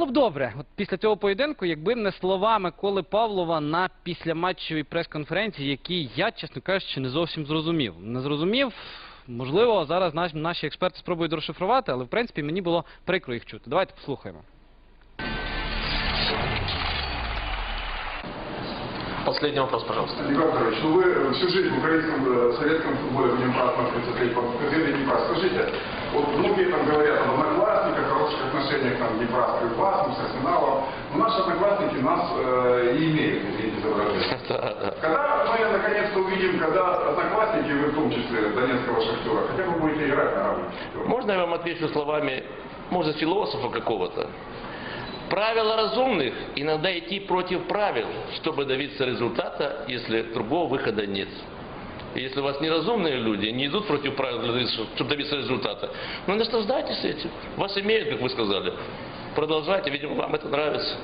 було б добре, от після цього поєдинку, якби не слова Миколи Павлова на післяматчевій прес-конференції, які я, чесно кажучи, не зовсім зрозумів. Не зрозумів. Можливо, зараз наш, наші експерти спробують розшифрувати, але в принципі мені було прикро їх чути. Давайте послухаємо. Последний вопрос, пожалуйста. Николай Петрович, ну вы всю жизнь в украинском э, советском футболе в по газете Днепра. Скажите, вот многие там говорят там Днепра с Кривбасом, с Арсеналом. Но наши одноклассники нас э, и имеют, извините за выражение. Да, да. Когда мы наконец-то увидим, когда одноклассники, вы в том числе Донецкого шахтера, хотя бы будете играть на равных? Можно я вам отвечу словами, может, философа какого-то? Правила разумных иногда идти против правил, чтобы добиться результата, если другого выхода нет. Если у вас неразумные люди, не идут против правил, чтобы добиться результата, ну наслаждайтесь этим. Вас имеют, как вы сказали. Продолжайте, видимо, вам это нравится.